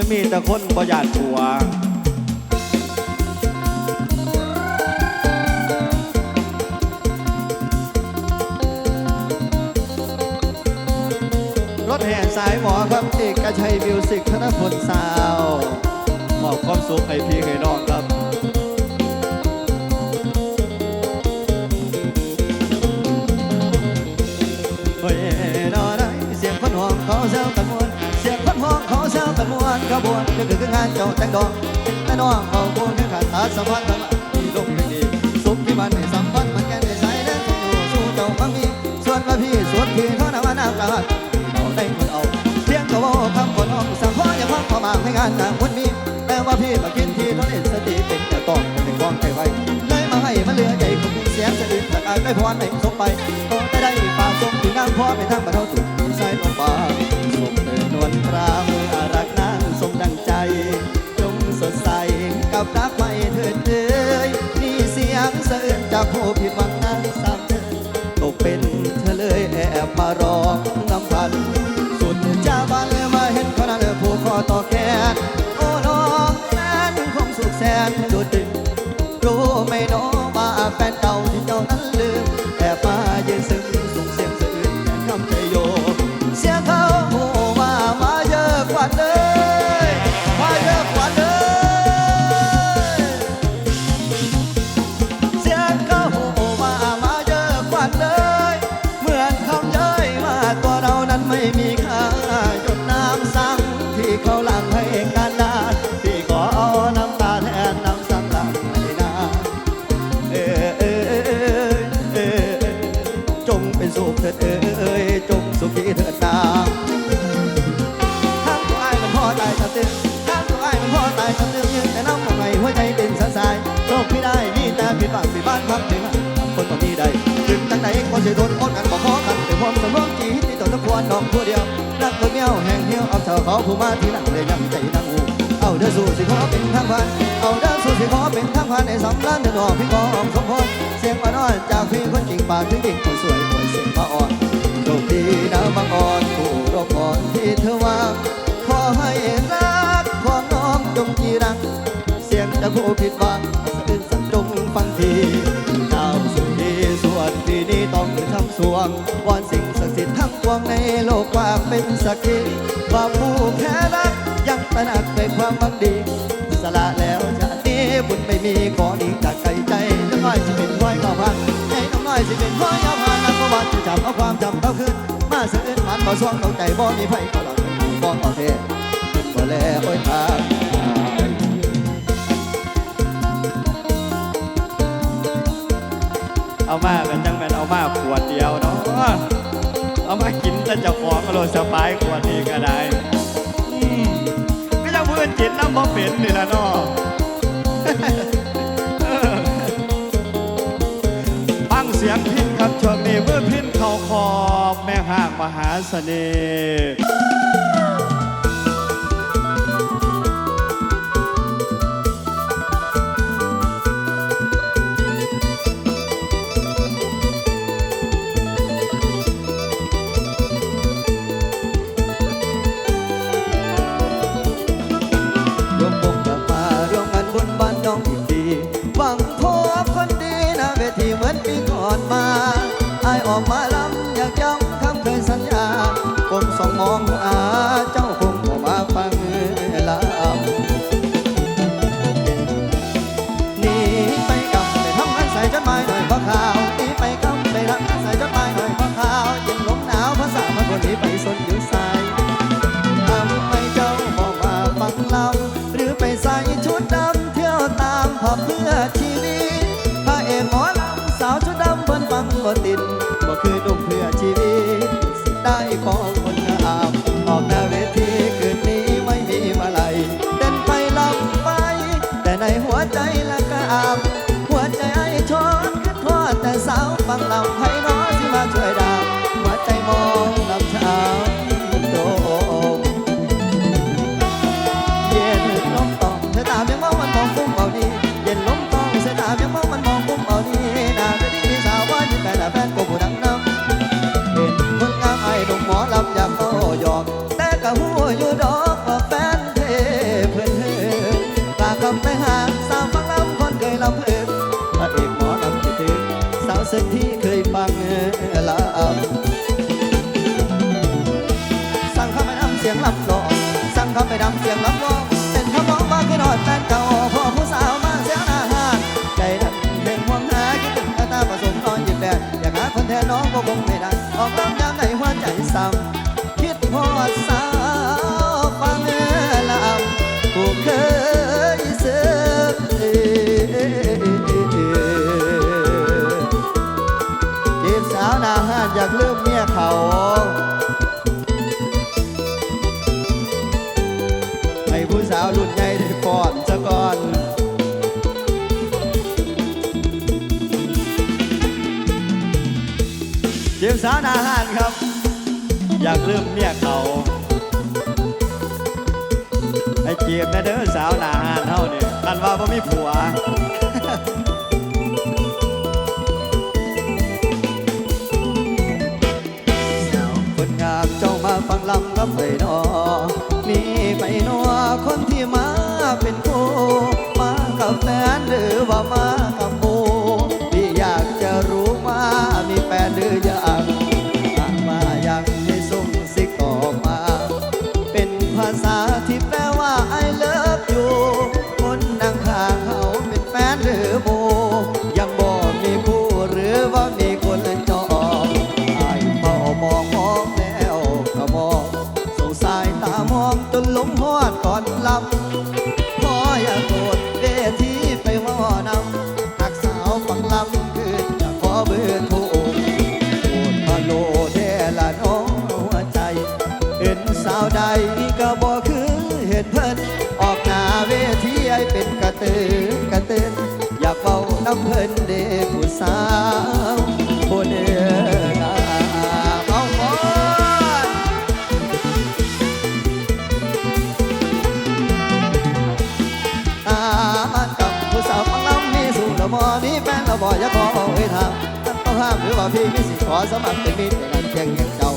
ยมีแต่คนบ่อยากผัวรถแห่สายหมอครับเอกชัยมิวสิกธนพลสาวมอบความสุขให้พี่ให้น้องครับเฮ้ยนอไรเสียงคนหองเขาเซลกัน เสียงคนห้าเซลกันมวนขบวนก็คืองานเจ้าแต่งดอกแต่น้องเขาพวงแค่ขาดตาสัมพันธ์กันที่ลงเพลงนี้สุขที่มันให้สัมพันธ์มันแก่ในสายเดินสู่สู่เจ้าบางมีส่วนว่าพี่ส่วนพี่เขาหน้ามาน้ำตาเราได้คนเอาเพียงก็ว่าคำคนหองสั่งพ่ออย่าพักพอมาให้งานนางคนนี้แต่ว่าพี่มากินที่ทนเอ็นสติเป็นแต่ต้องเป็นกองใจไว้เลยมาให้มันเหลือใจของเสียงสะอื้นตะการได้พรให้สมไปก็ได้ได้ฝากส่งถึงนางพ่อไปทางบรรเทาทุกข์ จจงสดใสกับรักไม่เถิดเอ่ยนี่เสียงเสะอื้นจากผู้ผิดหวังนางสามเธอตกเป็นเธอเลยแอบมาร้องน้ำพัน สุดจะบานเลยมาเห็นคนนั้นผู้คอต่อแขนโอ้น้องแฟนคงสุขแสนโดดดึงรู้ไหม่น้องว่าแฟนเก่า เขาหลังให้กันดานพี่ขอเอาน้ำตาแทนน้ำสังหลั่งให้นาเออเออเออเออเออจงเป็นสุขเถิดเออเอยจงสุขีเถิดนาทางตัวไอ้มันพ่อตายตะตึงทางตัวไอ้มันพ่อตายตะตึงยืนแต่น้ำของไงหัวใจเป็นสายสายโชคพี่ได้มีแต่ผิดหวังสิบ้านพักถึงคนบ่มีใดถึงจังใดก็สิทนอดกันบ่ขอกันแต่ความสมองจีที่ต้องควรดอกผู้เดียว รักคนเดียวแห่งเหี่ยวเอาเท่าเขาผู้มาที่หลังเลยนำใจนั่งหูเอาเด้อสู้สิขอเป็นทางผ่านเอาเด้อสู้สิขอเป็นทางผ่านในสำล้านเดินออกพี่ขอสมพรเสียงอ่อนจากพี่คนจริงปากถึงจริงคนสวยหวยเสียงมาอ่อนโชคดีนะบางอ่อนผู้รบอ่อนที่เธอวางขอให้รักของน้องจงจีรังเสียงจะผู้ผิดหวังสะอื้นสั่นจงฟังทีดาวสุดีสวนปีนี้ต้อง สวงวอนสิ่งศักดิ์สิทธิ์ทั้งปวงในโลกว่างเป็นสักขีว่าผู้แค่รักยังตระหนักในความบังดี สละแล้วชาตินี้บุญไม่มีขอดีจากใจใจน้องน้อยสิเป็นห้อยก็พันให้น้องน้อยสิเป็นห้อยยาวพานนักประวัติจำเอาความจำเอาคืนมาเสื่นมันบ่สวงเอาใจบ่มีไผก็หลังบ่เอาเทบ่แลโอ้ยทางเอามา เนาะเอามากินแต่จะของโลสบายกวดนี้ก็ได้ก็จะเพื่อนจิตน้ำบ่เป็นนี่ละเนาะเอฟังเสียงพินครับช่วงนี้เมื่อพินเขาขอบแม่ห้างมหาเสน่ห์ บ่คือนุ่มเพื่อชีวิต ได้ปองคนงามออกหน้าเวทีคืนนี้ไม่มีมาลัยเต้นไปลำไป แต่ในหัวใจละกะอาม หัวใจไอ้ชนคือทอดแต่สาวฟังลำให สักที่เคยฟังลาสั่งเข้าไปดำเสียงลำลองสั่งเข้าไปดำเสียงลำลองเป็นคำร้อกว่าคือนอดแฟนเก่าพอผู้สาวมาเสียงหน้าหานใจดันเป็นห่วงหาคิดถึงตาผสมนอนหยิบแดดอยากหาคนแทนน้องก็คงไม่ได้ออกตามยามในหัวใจซ้ำ ลืมเมียเขาให้เจียมนะเด้อสาวนาหารเท่านี่กันว่าบ่มีผัวสาวคนงามเจ้ามาฟังลำกับไปนอมีไปนัวคนที่มาเป็นคู่มากับแฟนหรือว่ามา ตือกระตือนอยากเฝ้าน้ำเพิ่นเด้ผู้สาวผู้เดือกาเมาหมอตามันกับผู้สาวฟังลำมีสู่ละมอมีแฟนละบ่อย่าขอเอาไว้ทำท่านต้องห้ามหรือว่าพี่มีสิทธิ์ขอสมัครเป็นมิตรในงานเพียงอย่างเจ้า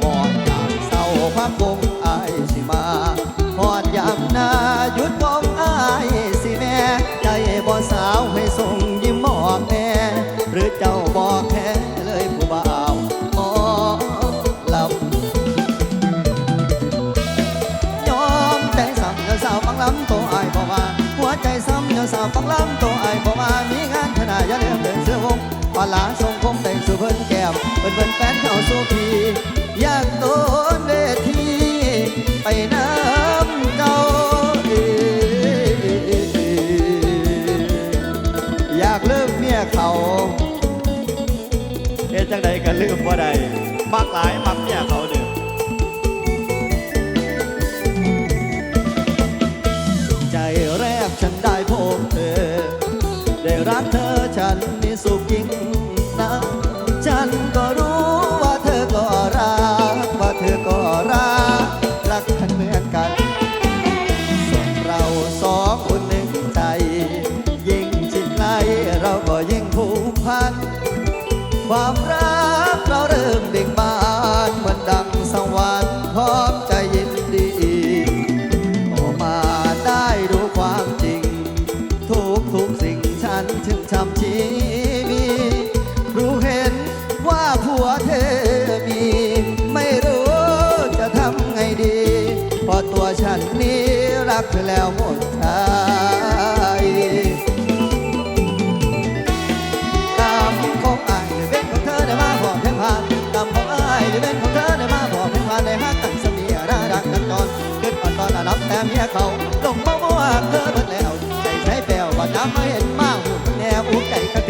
หอดยามเศร้าพักวงอาย ลาทรงผมแต่งสุเพิ่นแก้มเพิ่นเพิ่นแฟนเข้าสู่พีอยากโตนเวทีไปน้ำเก่าเอ้อยากเลิกเมียเขาเอจังใดก็ลืมว่าใดมากหลาย ความ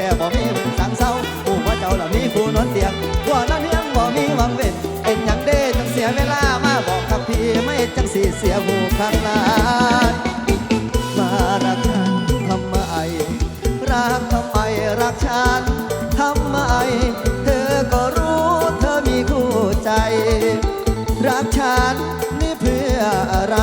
ค่บ่มีสังเศร้าหูว่าเจ้าละมีผู้นอนเตียงว่านั้นยังบ่มีหวังเว้นเป็นหยังเด้จังเสียเวลามาบอกกับพี่ไม่จังสีเสียหูข้างลานมารักฉันทำไมรักทำไมรักฉันทำไมเธอก็รู้เธอมีคู่ใจ รักฉันนี่เพื่ออะไร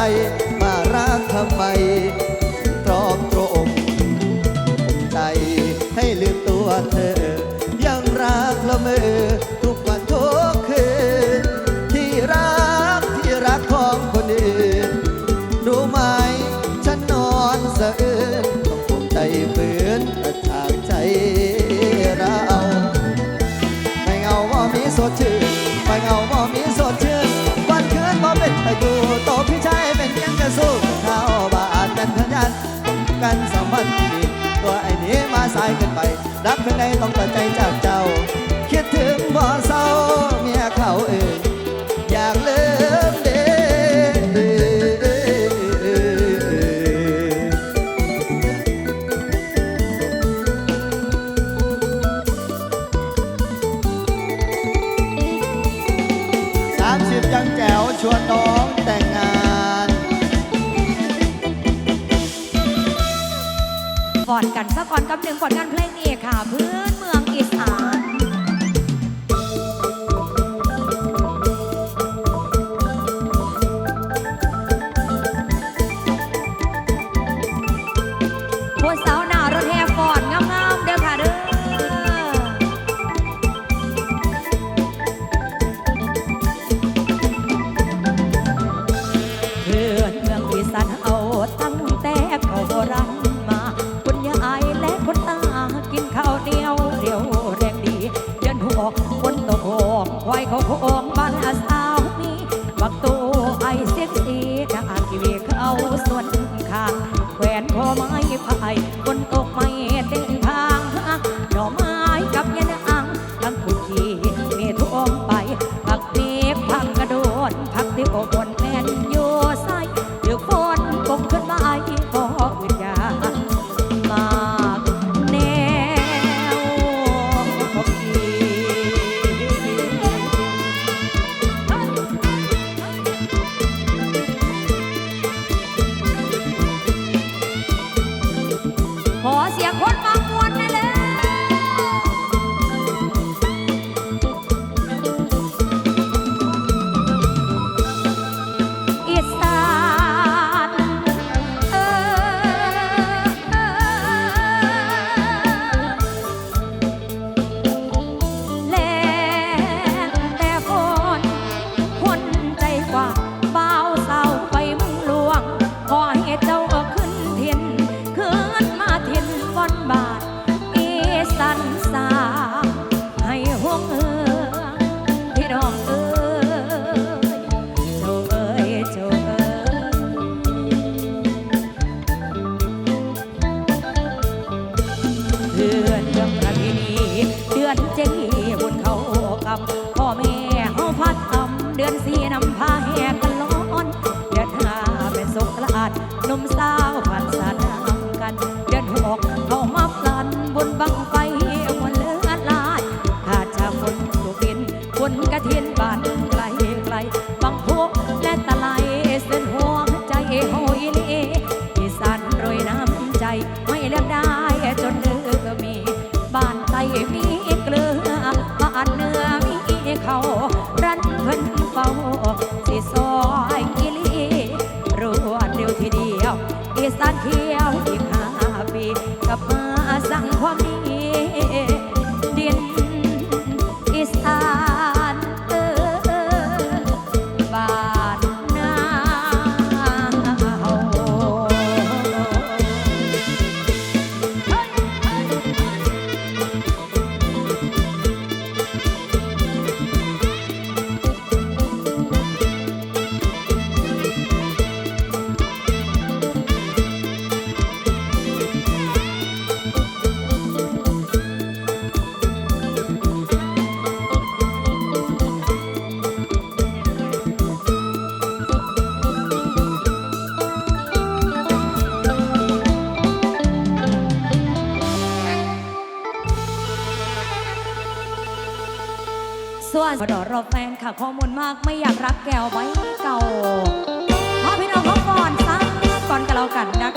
กันสัมพันมีตัวไอ้นี้มาสายเกินไป รักเป็นไงต้องตัดใจจากเจ้า คิดถึงบ่อเศร้าเมียเขาเอ่ย ลงานเพลง ควายบน ค่ะข้อมูลมากไม่อยากรักแกวไว้เก่าพ่อพี่น้องเขาก่อนซะก่อนกับเรากันนะคะ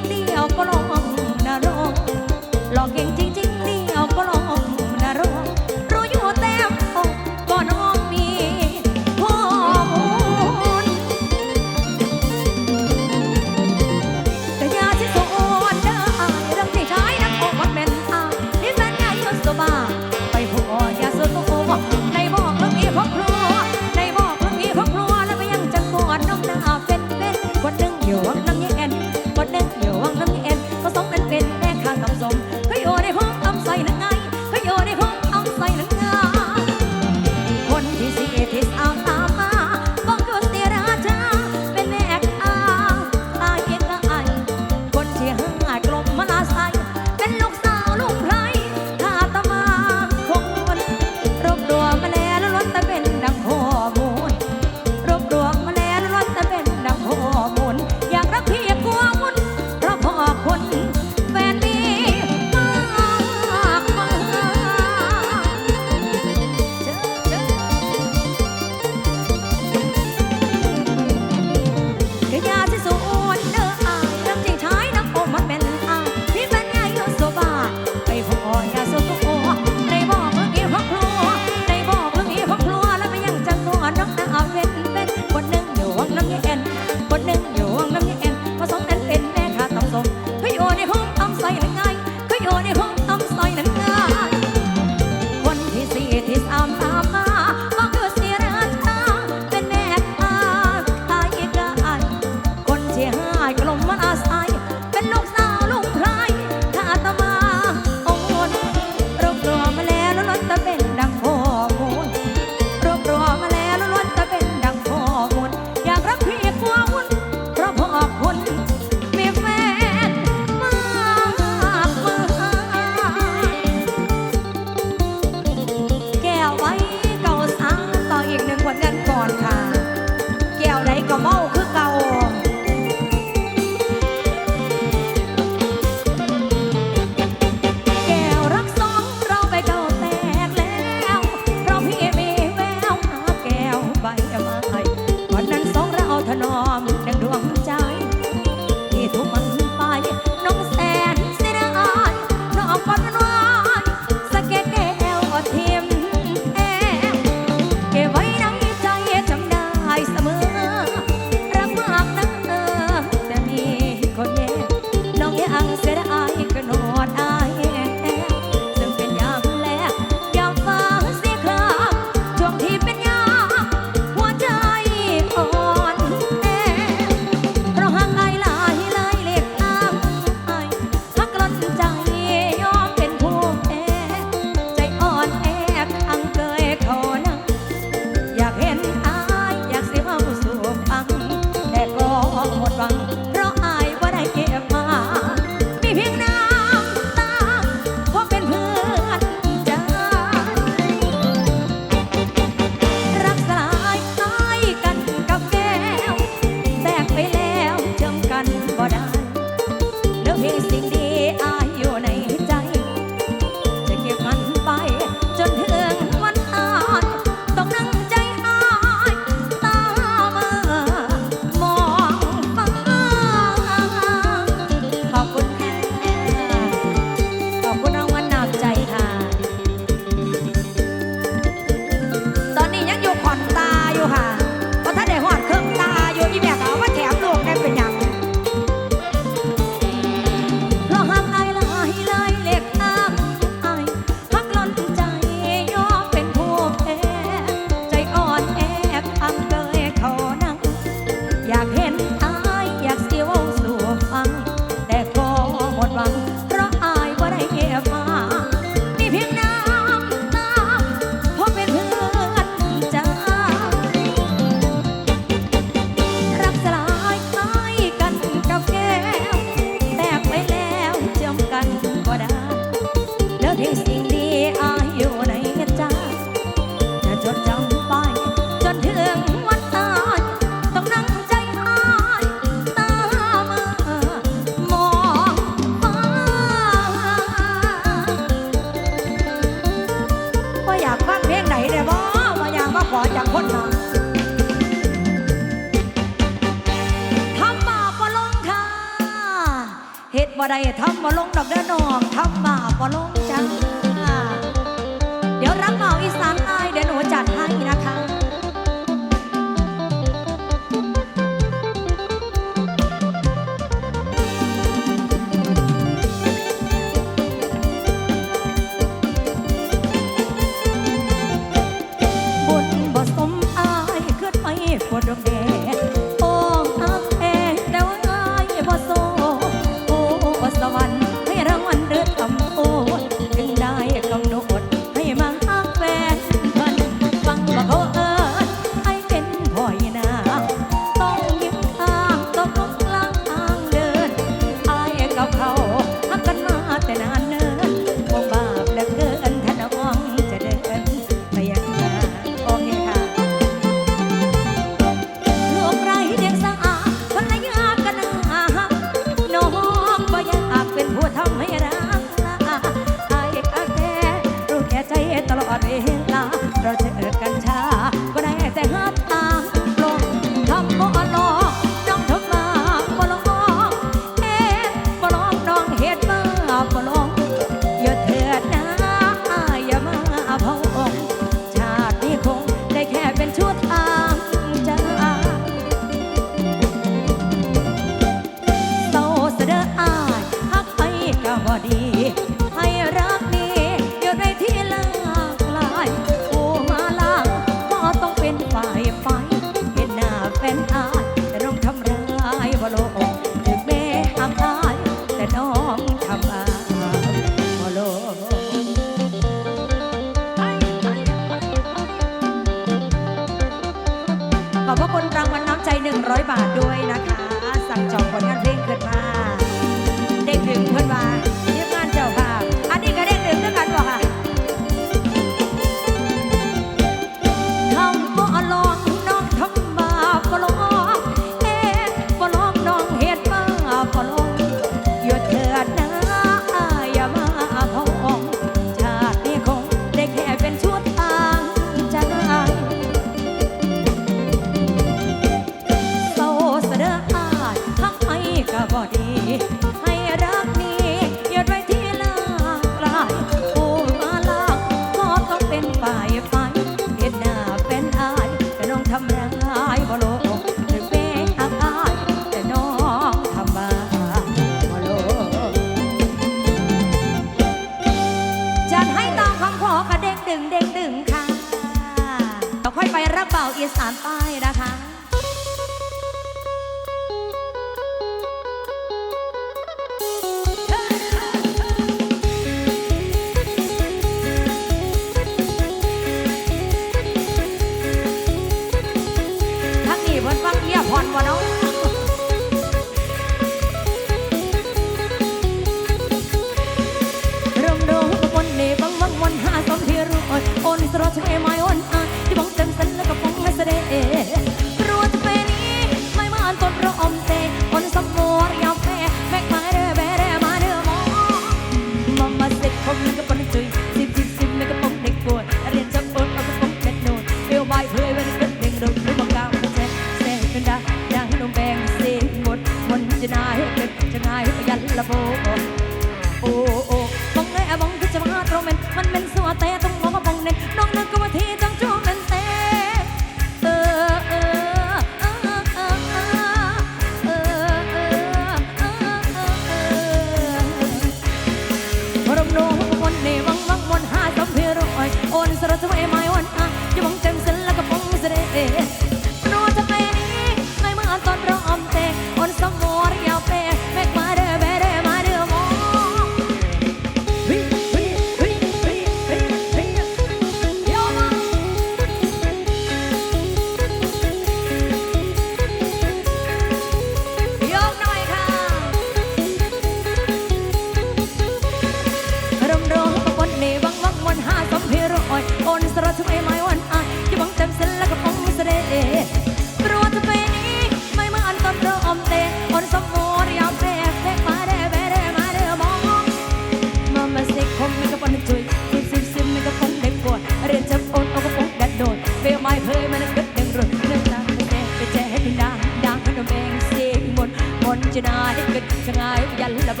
จะนายก็จะนายยันละโบ